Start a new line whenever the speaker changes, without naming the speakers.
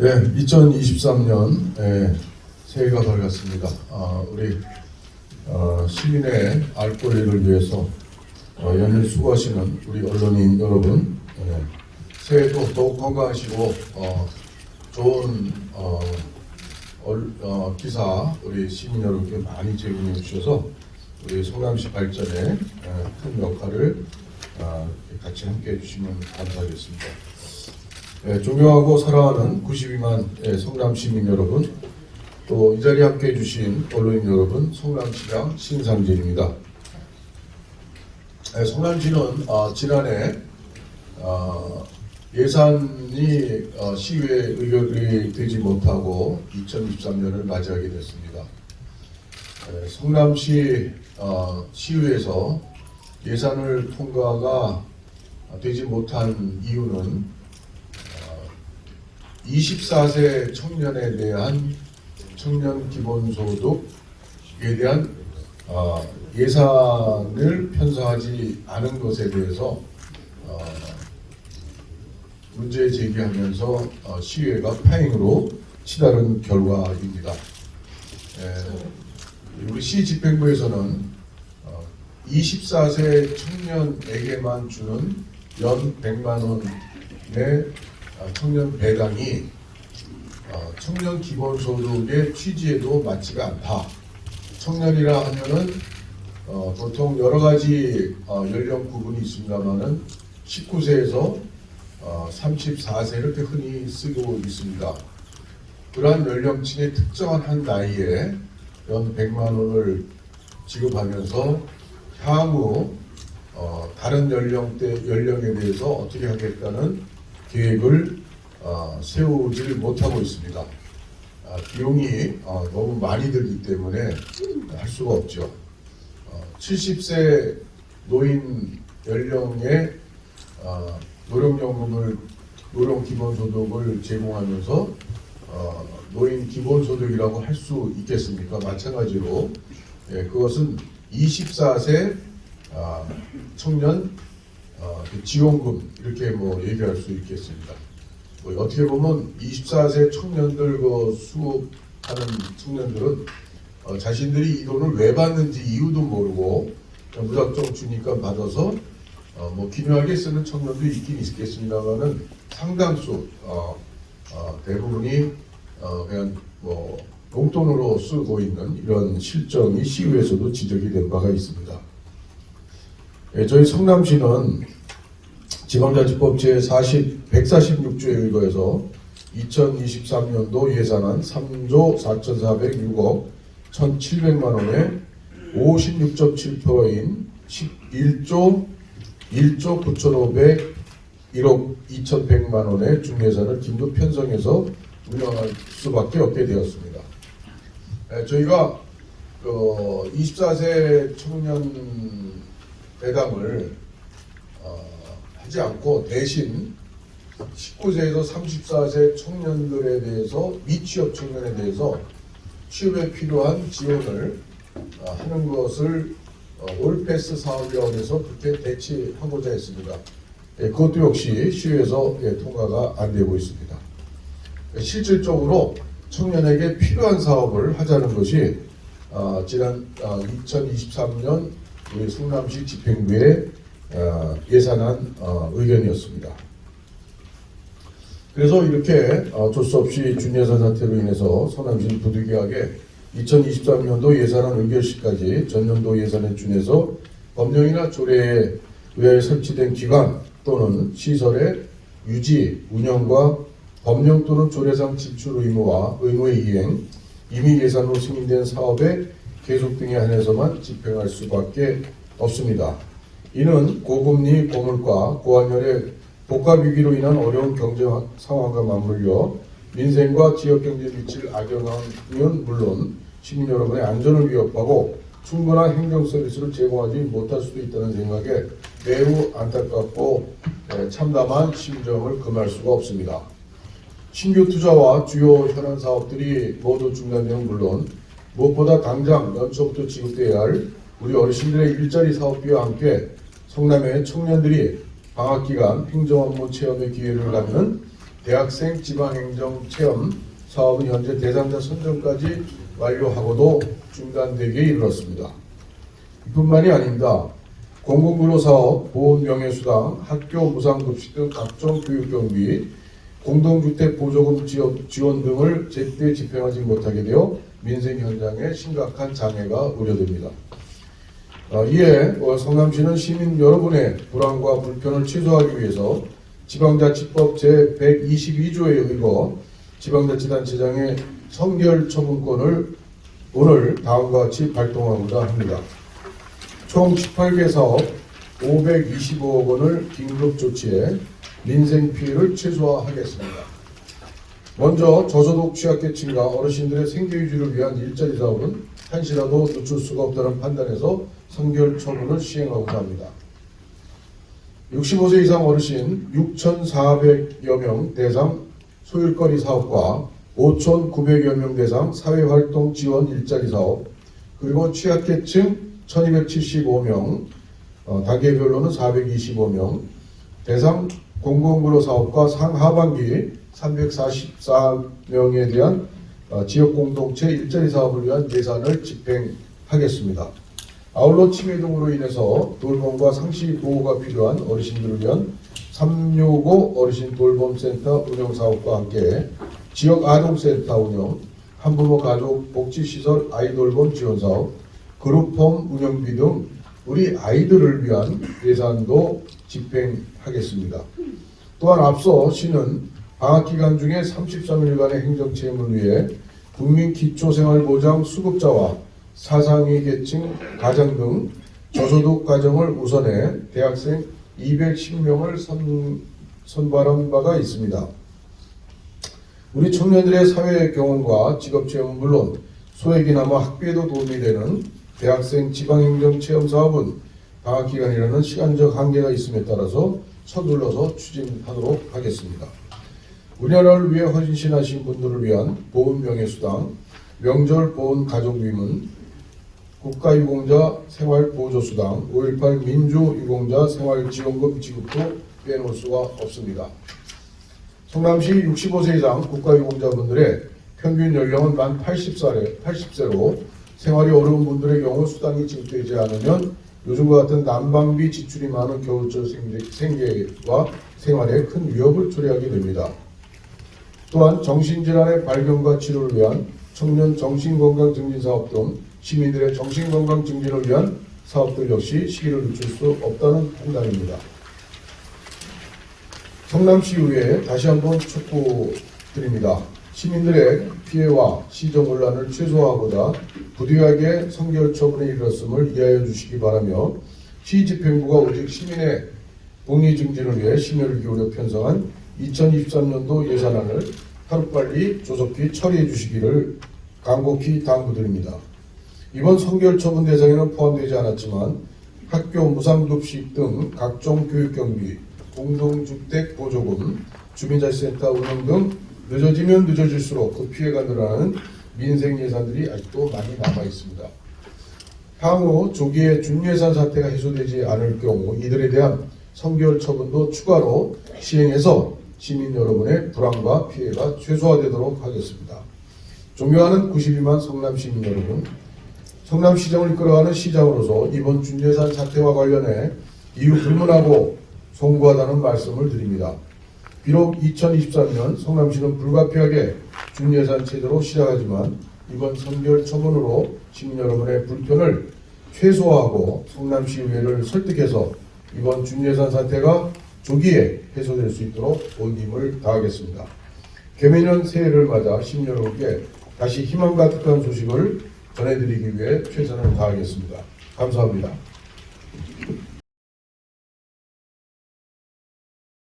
예, 2023년 예, 새해가 밝았습니다. 아, 우리 어, 시민의 알 권리를 위해서 어, 연일 수고하시는 우리 언론인 여러분, 예, 새해도 더욱 건강하시고 어, 좋은 어, 얼- 어, 기사 우리 시민 여러분께 많이 제공해 주셔서 우리 성남시 발전에 예, 큰 역할을 아, 같이 함께 해주시면 감사하겠습니다. 예, 존경하고 사랑하는 92만 예, 성남 시민 여러분, 또 이 자리에 함께 해 주신 언론인 여러분, 성남시장 신상진입니다. 예, 성남시는 아, 지난해 아, 예산이 어, 시의회 의결이 되지 못하고 2023년을 맞이하게 됐습니다. 예, 성남시 어, 시의회에서 예산을 통과가 되지 못한 이유는 24세 청년에 대한 청년 기본소득에 대한 어, 예산을 편성하지 않은 것에 대해서 어, 문제 제기하면서 어, 시의회가 파행으로 치달은 결과입니다. 에, 우리 시 집행부에서는 어, 24세 청년에게만 주는 연 100만 원의 어, 청년 배당이 어, 청년 기본소득의 취지에도 맞지가 않다. 청년이라 하면은 어, 보통 여러 가지 어, 연령 구분이 있습니다만은 19세에서 어, 34세 이렇게 흔히 쓰고 있습니다. 그러한 연령층의 특정한 한 나이에 연 100만 원을 지급하면서 향후 어, 다른 연령대 연령에 대해서 어떻게 하겠다는 계획을 어, 세우질 못하고 있습니다. 아, 비용이 어, 너무 많이 들기 때문에 할 수가 없죠. 어, 70세 노인 연령에 어, 노령연금을 노령 기본소득을 제공하면서 어, 노인 기본소득이라고 할 수 있겠습니까? 마찬가지로 예, 그것은 24세 아, 청년 어, 그 지원금 이렇게 뭐 얘기할 수 있겠습니다. 뭐 어떻게 보면 24세 청년들 그 수급하는 청년들은 어, 자신들이 이 돈을 왜 받는지 이유도 모르고 무작정 주니까 받아서 어, 뭐 기묘하게 쓰는 청년도 있긴 있겠습니다만은 상당수 어, 어, 대부분이 어, 그냥 뭐 용돈으로 쓰고 있는 이런 실정이 시의회에서도 지적이 된 바가 있습니다. 예, 저희 성남시는 지방자치법 제40 146조에 의거해서 2023년도 예산안 3조 4,406억 1,700만 원에 56.7%인 11조 1조 9,500 1억 2,100만 원의 중예산을 긴급 편성해서 운영할 수밖에 없게 되었습니다. 에, 저희가 그 24세 청년 배당을 어, 하지 않고 대신 19세에서 34세 청년들에 대해서 미취업 청년에 대해서 취업에 필요한 지원을 어, 하는 것을 어, 올패스 해서 그렇게 대치하고자 했습니다. 예, 그것도 역시 시의회에서 예, 통과가 안 되고 있습니다. 예, 실질적으로 청년에게 필요한 사업을 하자는 것이 어, 지난 어, 2023년 우리 성남시 집행부의 어, 예산안 어, 의견이었습니다. 그래서 이렇게 어쩔 수 없이 준예산 사태로 인해서 성남시는 부득이하게 2023년도 예산안 의결 시까지 전년도 예산에 준해서 법령이나 조례에 의해 설치된 기관 또는 시설의 유지, 운영과 법령 또는 조례상 지출 의무와 의무의 이행, 이미 예산으로 승인된 사업의 계속 등에 한해서만 집행할 수밖에 없습니다. 이는 고금리, 고물가, 고환율의 복합 위기로 인한 어려운 경제 상황과 맞물려 민생과 지역 경제 위치를 악영향은 물론 시민 여러분의 안전을 위협하고 충분한 행정 서비스를 제공하지 못할 수도 있다는 생각에 매우 안타깝고 에, 참담한 심정을 금할 수가 없습니다. 신규 투자와 주요 현안 사업들이 모두 중단되면 물론 무엇보다 당장 연초부터 지급돼야 할 우리 어르신들의 일자리 사업비와 함께 성남의 청년들이 방학 기간 행정 업무 체험의 기회를 갖는 대학생 지방행정 체험 사업은 현재 대상자 선정까지 완료하고도 중단되기에 이르렀습니다. 이뿐만이 아닙니다. 공공근로사업, 보훈명예수당, 학교 무상급식 등 각종 교육경비, 공동주택 보조금 지원, 지원 등을 제때 집행하지 못하게 되어 민생 현장에 심각한 장애가 우려됩니다. 어, 이에 어, 성남시는 시민 여러분의 불안과 불편을 최소화하기 위해서 지방자치법 제122조에 의거 지방자치단체장의 성결 처분권을 오늘 다음과 같이 발동하고자 합니다. 총 18개 사업 525억 원을 긴급 조치해 민생 피해를 최소화하겠습니다. 먼저 저소득 취약계층과 어르신들의 생계 유지를 위한 일자리 사업은 한시라도 늦출 수가 없다는 판단에서 선결 처분을 시행하고자 합니다. 65세 이상 어르신 6,400여 명 대상 소일거리 사업과 5,900여 명 대상 사회활동 지원 일자리 사업 그리고 취약계층 1,275명 어, 단계별로는 425명 대상 공공근로 사업과 상하반기 344명에 대한 어, 지역공동체 일자리 사업을 위한 예산을 집행하겠습니다. 아울러 치매 등으로 인해서 돌봄과 상시 보호가 필요한 어르신들을 위한 365 어르신 돌봄센터 운영 사업과 함께 지역 아동센터 운영, 한부모 가족 복지시설 아이돌봄 지원 사업, 그룹홈 운영비 등 우리 아이들을 위한 예산도 집행하겠습니다. 또한 앞서 시는 방학 기간 중에 33일간의 행정체험을 위해 국민 기초생활보장 수급자와 사상위 계층 가정 등 저소득 가정을 우선해 대학생 210명을 선, 선발한 바가 있습니다. 우리 청년들의 사회 경험과 직업 체험은 물론 소액이나마 학비에도 도움이 되는 대학생 지방행정 체험 사업은 방학 기간이라는 시간적 한계가 있음에 따라서 서둘러서 추진하도록 하겠습니다. 우리나라를 위해 헌신하신 분들을 위한 보훈 명예수당, 명절 보훈 가족위문, 국가유공자 생활보조수당, 5.18 민주유공자 생활지원금 지급도 빼놓을 수가 없습니다. 성남시 65세 이상 국가유공자분들의 평균 연령은 만 80살에, 80세로 생활이 어려운 분들의 경우 수당이 지급되지 않으면 요즘과 같은 난방비 지출이 많은 겨울철 생계, 생계와 생활에 큰 위협을 초래하게 됩니다. 또한 정신질환의 발견과 치료를 위한 청년 정신건강 증진 사업 등 시민들의 정신건강 증진을 위한 사업들 역시 시기를 늦출 수 없다는 판단입니다. 성남시 의회에 다시 한번 촉구드립니다. 시민들의 피해와 시정 혼란을 최소화하고자 부디하게 성결 처분에 이르렀음을 이해하여 주시기 바라며 시 집행부가 오직 시민의 복리 증진을 위해 심혈을 기울여 편성한 2023년도 예산안을 하루빨리 조속히 처리해 주시기를 간곡히 당부드립니다. 이번 성결 처분 대상에는 포함되지 않았지만 학교 무상급식 등 각종 교육경비, 공동주택 보조금, 주민자치센터 운영 등 늦어지면 늦어질수록 그 피해가 늘어나는 민생 예산들이 아직도 많이 남아 있습니다. 향후 조기에 준예산 사태가 해소되지 않을 경우 이들에 대한 성결 처분도 추가로 시행해서 시민 여러분의 불안과 피해가 최소화되도록 하겠습니다. 존경하는 92만 성남 시민 여러분, 성남시정을 이끌어가는 시장으로서 이번 준예산 사태와 관련해 이유 불문하고 송구하다는 말씀을 드립니다. 비록 2023년 성남시는 불가피하게 준예산 체제로 시작하지만 이번 선결 처분으로 시민 여러분의 불편을 최소화하고 성남시의회를 설득해서 이번 준예산 사태가 조기에 해소될 수 있도록 온 힘을 다하겠습니다. 개매년 새해를 맞아 시민 여러분께 다시 희망 가득한 소식을 전해드리기 위해 최선을 다하겠습니다. 감사합니다.